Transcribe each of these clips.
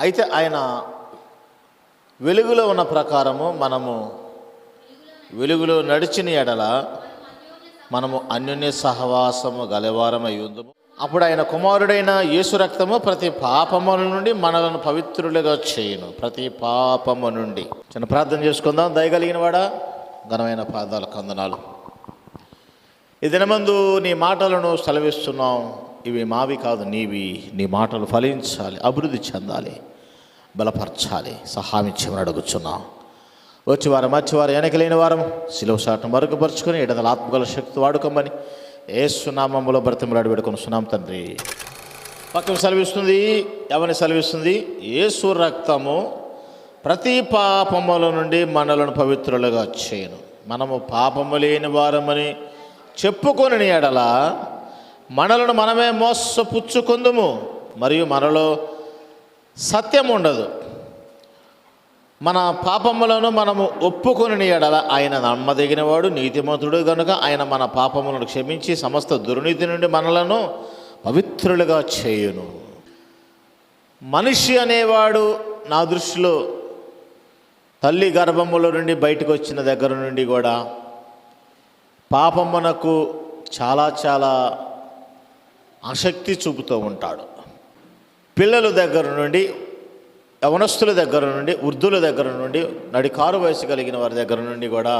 అయితే ఆయన వెలుగులో ఉన్న ప్రకారము మనము వెలుగులో నడిచిన ఎడల మనము అన్యోన్య సహవాసము గలవారమై ఉందము. అప్పుడు ఆయన కుమారుడైన యేసు రక్తము ప్రతి పాపముల నుండి మనలను పవిత్రులుగా చేయను. ప్రతి పాపము నుండి. చిన్న ప్రార్థన చేసుకుందాం. దయగలిగిన వాడా ఘనమైన పాదాల కందనాలు. ఈ దినమందు నీ మాటలను సెలవిస్తున్నాం. ఇవి మావి కాదు నీవి. నీ మాటలు ఫలించాలి అభివృద్ధి చెందాలి. బలపరచాలి. సహాయం ఇచ్చేమని అడుగుచున్నాం. వచ్చి వారం వచ్చి వారు వెనకలేని వారం శిలువ శాటం మరుగుపరుచుకొని ఎడదల ఆత్మగల శక్తి వాడుకోమని ఏ సునామంలో బ్రతిమలాడి పెడుకుని సునాం తండ్రి. పక్కన సెలవిస్తుంది ఎవరిని సెలవిస్తుంది? ఏసు రక్తము ప్రతి పాపముల నుండి మనలను పవిత్రులుగా చేయను. మనము పాపము లేని వారమని చెప్పుకొని ఎడల మనలను మనమే మోసపుచ్చుకుందుము. మరియు మనలో సత్యం ఉండదు. మన పాపములను మనము ఒప్పుకొని ఎడల ఆయన నమ్మదగినవాడు నీతిమంతుడు కనుక ఆయన మన పాపములను క్షమించి సమస్త దుర్నీతి నుండి మనలను పవిత్రులుగా చేయును. మనిషి అనేవాడు నా దృష్టిలో తల్లి గర్భములో నుండి బయటకు వచ్చిన దగ్గర నుండి కూడా పాపమునకు చాలా చాలా ఆసక్తి చూపుతూ ఉంటాడు. పిల్లల దగ్గర నుండి యవనస్తుల దగ్గర నుండి వృద్ధుల దగ్గర నుండి నడికారు వయసు కలిగిన వారి దగ్గర నుండి కూడా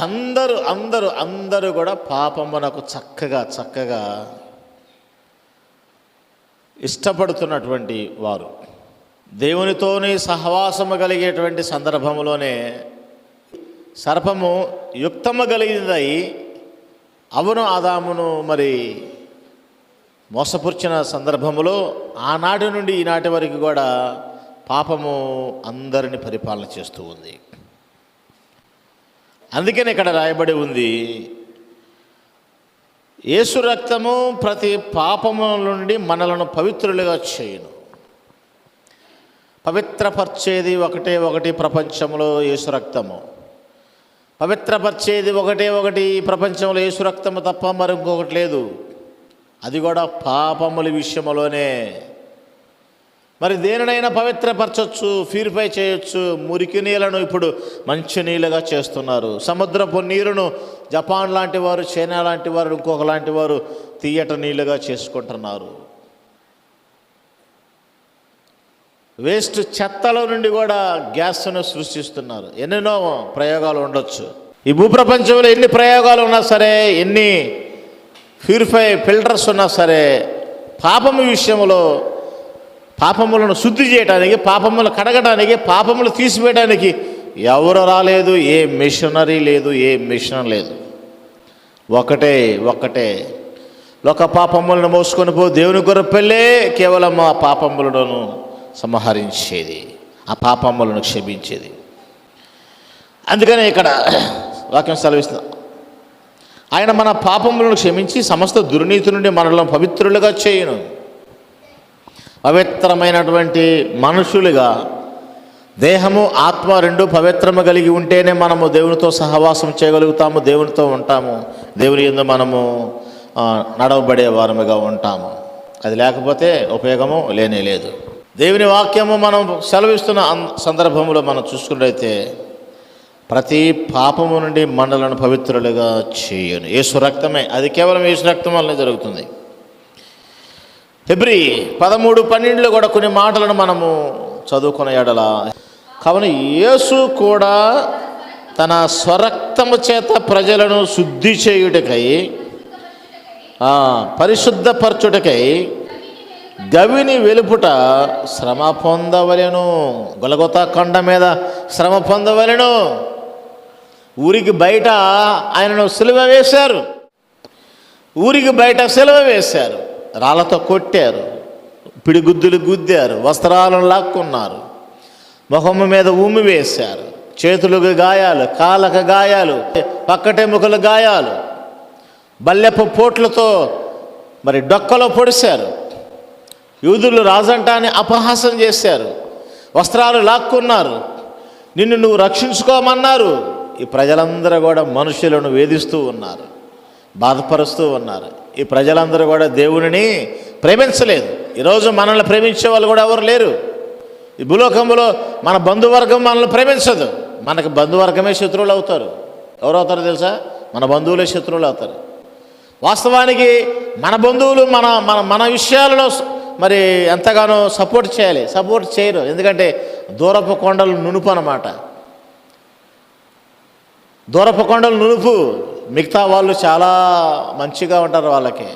అందరూ అందరూ అందరూ కూడా పాపమునకు చక్కగా చక్కగా ఇష్టపడుతున్నటువంటి వారు. దేవునితోనే సహవాసము కలిగేటువంటి సందర్భంలోనే సర్పము యుక్తము కలిగినదై అవును ఆదామును మరి మోసపుర్చిన సందర్భములో ఆనాటి నుండి ఈనాటి వరకు కూడా పాపము అందరిని పరిపాలన చేస్తూ ఉంది. అందుకని ఇక్కడ రాయబడి ఉంది యేసు రక్తము ప్రతి పాపము నుండి మనలను పవిత్రులుగా చేయను. పవిత్రపరిచేది ఒకటే ఒకటి ప్రపంచంలో యేసు రక్తము. పవిత్రపరిచేది ఒకటే ఒకటి ప్రపంచంలో యేసు రక్తము తప్ప మరొకటి లేదు. అది కూడా పాపముల విషయంలోనే మరి దేనినైనా పవిత్రపరచవచ్చు ప్యూరిఫై చేయొచ్చు మురికి నీళ్ళను ఇప్పుడు మంచి నీళ్ళుగా చేస్తున్నారు. సముద్రపు నీరును జపాన్ లాంటి వారు చైనా లాంటి వారు ఇంకొక లాంటి వారు తీయట నీళ్ళుగా చేసుకుంటున్నారు. వేస్ట్ చెత్తల నుండి కూడా గ్యాస్ను సృష్టిస్తున్నారు. ఎన్నెన్నో ప్రయోగాలు ఉండొచ్చు. ఈ భూప్రపంచంలో ఎన్ని ప్రయోగాలు ఉన్నా సరే ఎన్ని ప్యూరిఫై ఫిల్టర్స్ ఉన్నా సరే పాపము విషయంలో పాపములను శుద్ధి చేయడానికి పాపములు కడగడానికి పాపములు తీసివేయడానికి ఎవరు రాలేదు ఏ మిషనరీ లేదు ఏ మిషన్ లేదు. ఒకటే ఒకటే. ఒక పాపములను మోసుకొని పో దేవుని గొర్రెపెళ్ళే కేవలం ఆ పాపములను సంహరించేది ఆ పాపములను క్షమించేది. అందుకనే ఇక్కడ వాక్యం సెలవిస్తుంది. ఆయన మన పాపములను క్షమించి సమస్త దుర్నీతి నుండి మనలను పవిత్రులుగా చేయను. పవిత్రమైనటువంటి మనుషులుగా దేహము ఆత్మ రెండు పవిత్రము కలిగి ఉంటేనే మనము దేవునితో సహవాసం చేయగలుగుతాము దేవునితో ఉంటాము. దేవుని ఎందు మనము నడవబడే వారముగా ఉంటాము. అది లేకపోతే ఉపయోగము లేనే లేదు. దేవుని వాక్యము మనం సెలవిస్తున్న సందర్భంలో మనం చూసుకున్నట్లయితే ప్రతి పాపము నుండి మండలను పవిత్రులుగా చేయను. యేసు రక్తమే. అది కేవలం యేసు రక్తం వల్లనే జరుగుతుంది. ఫిబ్రి పదమూడు పన్నెండులో కూడా కొన్ని మాటలను మనము చదువుకున్న ఎడల కావున యేసు కూడా తన స్వరక్తము చేత ప్రజలను శుద్ధి చేయుటకై పరిశుద్ధపరచుటకై గవిని వెలుపుట శ్రమ పొందవలెను. గొలగొత కొండ మీద శ్రమ పొందవలెను. ఊరికి బయట ఆయనను సిలువ వేశారు. ఊరికి బయట సిలువ వేశారు. రాళ్ళతో కొట్టారు. పిడిగుద్దులు గుద్దారు. వస్త్రాలను లాక్కున్నారు. మొహమ్మ మీద ఉమ్మి వేశారు. చేతులకు గాయాలు కాళ్ళకు గాయాలు పక్కటెముకలు గాయాలు. బల్లెపు పోట్లతో మరి డొక్కలో పొడిశారు. యూదులు రాజంటాన్ని అపహాసం చేశారు. వస్త్రాలు లాక్కున్నారు. నిన్ను నువ్వు రక్షించుకోమన్నారు. ఈ ప్రజలందరూ కూడా మనుషులను వేధిస్తూ ఉన్నారు బాధపరుస్తూ ఉన్నారు. ఈ ప్రజలందరూ కూడా దేవునిని ప్రేమించలేదు. ఈరోజు మనల్ని ప్రేమించే వాళ్ళు కూడా ఎవరు లేరు. ఈ భూలోకంలో మన బంధువర్గం మనల్ని ప్రేమించదు. మనకి బంధువర్గమే శత్రువులు అవుతారు. ఎవరవుతారో తెలుసా? మన బంధువులే శత్రువులు అవుతారు. వాస్తవానికి మన బంధువులు మన మన మన విషయాలలో మరి ఎంతగానో సపోర్ట్ చేయాలి. సపోర్ట్ చేయరు. ఎందుకంటే దూరపు కొండలు నునుపు అన్నమాట. దూరపు కొండలు మిగతా వాళ్ళు చాలా మంచిగా ఉంటారు వాళ్ళకి.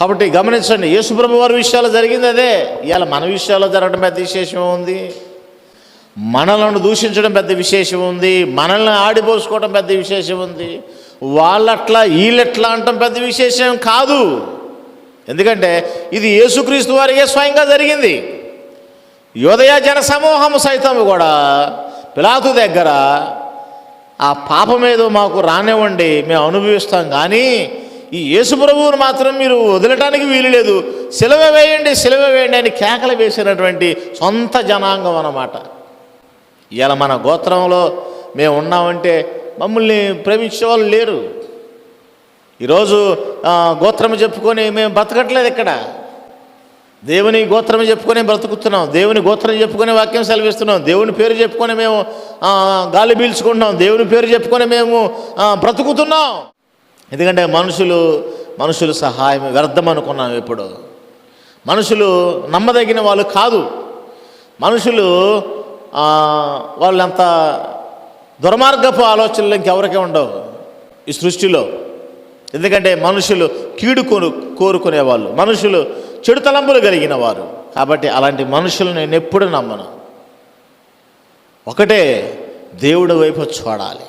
కాబట్టి గమనించండి యేసుప్రభు వారి విషయాలు జరిగింది అదే. ఇవాళ మన విషయాల్లో జరగడం పెద్ద విశేషం ఉంది మనలను దూషించడం పెద్ద విశేషం ఉంది. మనల్ని ఆడిపోసుకోవడం పెద్ద విశేషం ఉంది. వాళ్ళట్లా వీళ్ళెట్లా అంటాం పెద్ద విశేషం కాదు. ఎందుకంటే ఇది యేసుక్రీస్తు వారికే స్వయంగా జరిగింది. యోదయ జన సమూహం సైతం కూడా పిలాతు దగ్గర ఆ పాపం ఏదో మాకు రానివ్వండి మేము అనుభవిస్తాం కానీ ఈ యేసు ప్రభువును మాత్రం మీరు వదలటానికి వీలు లేదు. సిలువ వేయండి సిలువ వేయండి అని కేకలు వేసినటువంటి సొంత జనాంగం అన్నమాట. ఇలా మన గోత్రంలో మేము ఉన్నామంటే మమ్మల్ని ప్రేమించే వాళ్ళు లేరు. ఈరోజు గోత్రం చెప్పుకొని మేము బతకట్లేదు ఇక్కడ. దేవుని గోత్రం చెప్పుకొని బ్రతుకుతున్నాం. దేవుని గోత్రం చెప్పుకొని వాక్యం సెలవిస్తున్నాం. దేవుని పేరు చెప్పుకొని మేము గాలి పీల్చుకుంటున్నాం. దేవుని పేరు చెప్పుకొని మేము బ్రతుకుతున్నాం. ఎందుకంటే మనుషులు మనుషులు సహాయం వ్యర్థం అనుకున్నాం ఇప్పుడు మనుషులు నమ్మదగిన వాళ్ళు కాదు. మనుషులు వాళ్ళంత దుర్మార్గపు ఆలోచనలు ఇంకెవరికి ఉండవు ఈ సృష్టిలో. ఎందుకంటే మనుషులు కీడు కోరు కోరుకునేవాళ్ళు. మనుషులు చెడు తలంపులు కలిగిన వారు కాబట్టి అలాంటి మనుషులు నేను ఎప్పుడు నమ్మను. ఒకటే దేవుడి వైపు చూడాలి.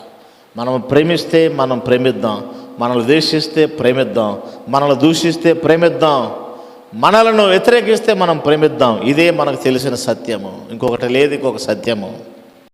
మనం ప్రేమిస్తే మనం ప్రేమిద్దాం. మనల్ని ద్వేషిస్తే ప్రేమిద్దాం. మనల్ని దూషిస్తే ప్రేమిద్దాం. మనలను వ్యతిరేకిస్తే మనం ప్రేమిద్దాం. ఇదే మనకు తెలిసిన సత్యము. ఇంకొకటి లేదు ఇంకొక సత్యము.